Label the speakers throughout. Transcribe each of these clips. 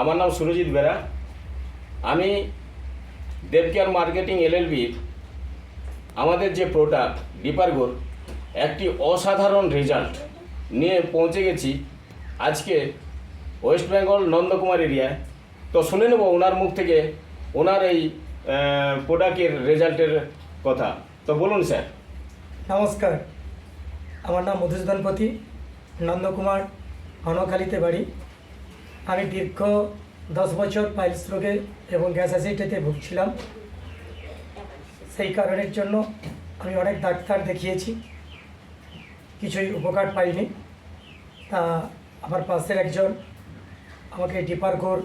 Speaker 1: আমার নাম সুরজিৎ বেরা। আমি দেবকেয়ার মার্কেটিং এলএলবির আমাদের যে প্রোডাক্ট ডিপারগোর একটি অসাধারণ রেজাল্ট নিয়ে পৌঁছে গেছি আজকে ওয়েস্ট বেঙ্গল নন্দকুমার এরিয়ায় তো শুনে নেব ওনার মুখ থেকে ওনার এই প্রোডাক্টের রেজাল্টের কথা। তো বলুন স্যার।
Speaker 2: নমস্কার। আমার নাম মধুসূদন পতি নন্দকুমার হনখালিতে বাড়ি। আমি দীর্ঘ দশ বছর পাইলস রোগে এবং গ্যাস অ্যাসিডিটিতে ভুগছিলাম। সেই কারণের জন্য আমি অনেক ডাক্তার দেখিয়েছি। কিছুই উপকার পাইনি। তা আমার পাশের একজন আমাকে ডিপারগোর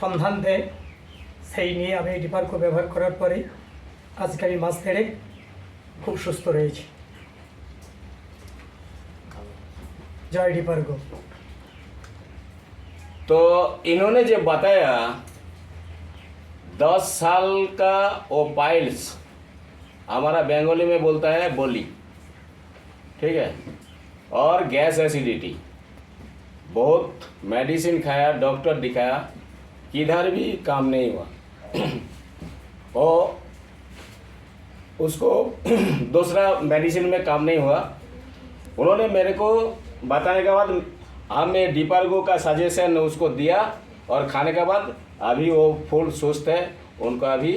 Speaker 2: সন্ধান দেয়। সেই নিয়ে আমি ডিপারগো ব্যবহার করার পরে আজকে আমি মাস দেড়েক খুব সুস্থ রয়েছি। জয় ডিপারগো।
Speaker 1: तो इन्होंने जो बताया, दस साल का वो पाइल्स हमारा बंगाली में बोलता है बोली, ठीक है? और गैस एसिडिटी, बहुत मेडिसिन खाया, डॉक्टर दिखाया, किधर भी काम नहीं हुआ। और उसको दूसरा मेडिसिन में काम नहीं हुआ। उन्होंने मेरे को बताने के बाद हमने डिपार्गो का सजेशन उसको दिया और खाने के बाद अभी वो फूल सुस्त है, उनको अभी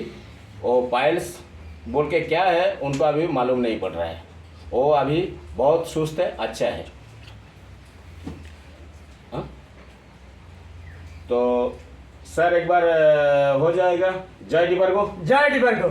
Speaker 1: वो पायल्स बोल के क्या है, उनको अभी मालूम नहीं पड़ रहा है। वो अभी बहुत सुस्त है अच्छा है। हा? तो सर एक बार हो जाएगा। जय डिबर्गो
Speaker 2: जय डिबर्गो